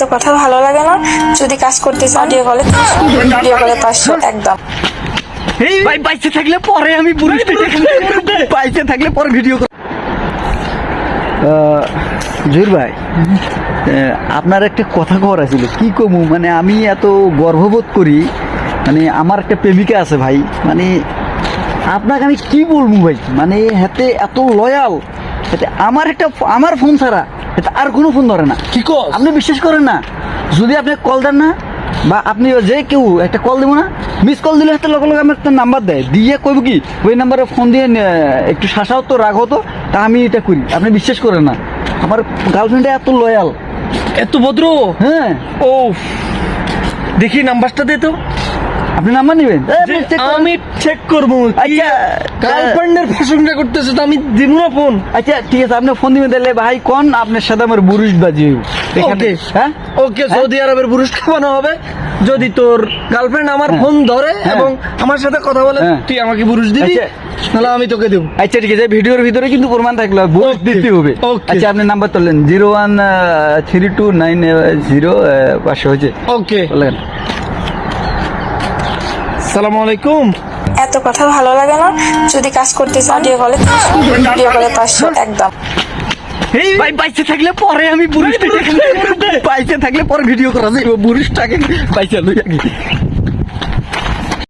এত কথা ভালো লাগে না। যদি কাজ করতে চাও অডিও কলে ভিডিও কলে পাঁচশো একদম। ভাই বাইচে থাকলে পরে আমি পুরুষটাকে বাইচে থাকলে পরে ভিডিও জহির ভাই আপনার একটা কথা কর আছিল। কি কমু মানে আমি এত গর্ববোধ করি মানে আমার একটা প্রেমিকা আছে ভাই মানে আপনাকে আমি কি বলব ভাই? মানে হাতে এত লয়াল হাতে আমার একটা আমার ফোন ছাড়া আর কোনো ফোন ধরে না। কি কস? আপনি বিশ্বাস করেন না? যদি আপনি কল দেন না বা আপনি যে কেউ একটা কল দিব না মিস কল দিলে হাতে লগে লগে আমার একটা নাম্বার দেয়। দিয়ে কইব কি ওই নাম্বারে ফোন দিয়ে একটু শাসাও তো রাগ হতো তা আমি এটা করি। আপনি বিশ্বাস করেন না। আমার গার্লফ্রেন্ডে এত লয়াল এত ভদ্র? হ্যাঁ। ও দেখি নাম্বারটা দে তো। আপনি নাম্বার নেবেন। আমি চেক করব আচ্ছা, গার্লফ্রেন্ডের প্রশংসা করতেছে তো আমি দিব না ফোন আচ্ছা ঠিক আছে আপনি ফোন দিবেন তাহলে। ভাই কোন? আপনার সাথে আমার বুরুষ বাজি এখানে ওকে হ্যাঁ? ওকে সৌদি আরবের পুরুষ খাওয়ানো হবে। যদি তোর গার্লফ্রেন্ড আমার হ্যাঁ। ফোন ধরে হ্যাঁ। এবং আমার সাথে কথা বলে হ্যাঁ। তুই আমাকে পুরুষ দিবি আচ্ছা। তাহলে আমি তোকে দেবো। আচ্ছা ঠিক আছে ভিডিওর ভিতরে কিন্তু প্রমাণ থাকল বুরুষ দিতে হবে. আচ্ছা আপনি নাম্বার তোলেন zero one three two nine zero পাঁচশো হয়েছে? ওকে বলেন। সালাম আলাইকুম। এত কথা ভালো লাগে না। যদি কাজ করতে চাও অডিও কলে ভিডিও কলে পাঁচশো একদম। ভাই বাইচে থাকলে পরে আমি পুরুষটাকে পাইতে থাকলে পরে ভিডিও করা যায় বুড়িটাকে পাইছে লই আগে